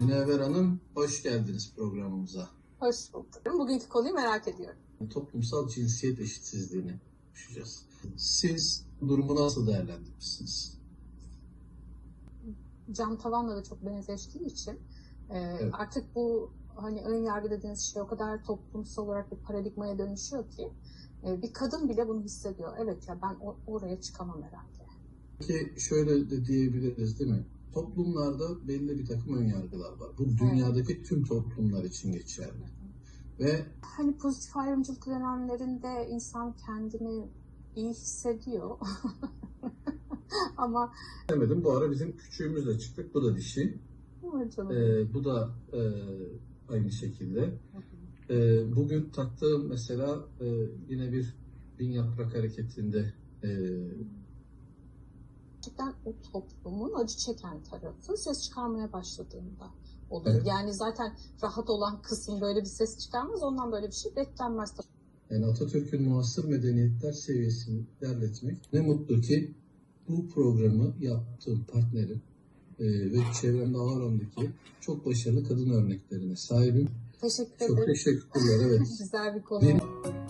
Münevver Hanım, hoş geldiniz programımıza. Hoş bulduk. Bugünkü konuyu merak ediyorum. Toplumsal cinsiyet eşitsizliğini konuşacağız. Siz durumu nasıl değerlendirirsiniz? Cam tavanla da çok benzeştiği için e, Evet. artık bu hani ön yargı dediğiniz şey o kadar toplumsal olarak bir paradigmaya dönüşüyor ki e, bir kadın bile bunu hissediyor. Evet ya ben o- oraya çıkamam herhalde. Ki şöyle de diyebiliriz değil mi? Toplumlarda belli bir takım ön yargılar var. Bu dünyadaki tüm toplumlar için geçerli. Ve Hani pozitif ayrımcılık dönemlerinde insan kendini iyi hissediyor. Ama demedim bu ara bizim küçüğümüzle çıktık. Bu da dişi. Canım. Ee, bu da e, aynı şekilde. Ee, bugün taktığım mesela e, yine bir bin yaprak hareketinde e, gerçekten o toplumun acı çeken tarafı ses çıkarmaya başladığında oluyor. Evet. Yani zaten rahat olan kısım böyle bir ses çıkarmaz. Ondan böyle bir şey beklenmez. yani Atatürk'ün muasır medeniyetler seviyesini derletmek. Ne mutlu ki bu programı yaptığım partnerim e, ve çevremde aramdaki çok başarılı kadın örneklerine sahibim. Teşekkür Çok ederim. teşekkürler. Evet. Güzel bir konu. Benim-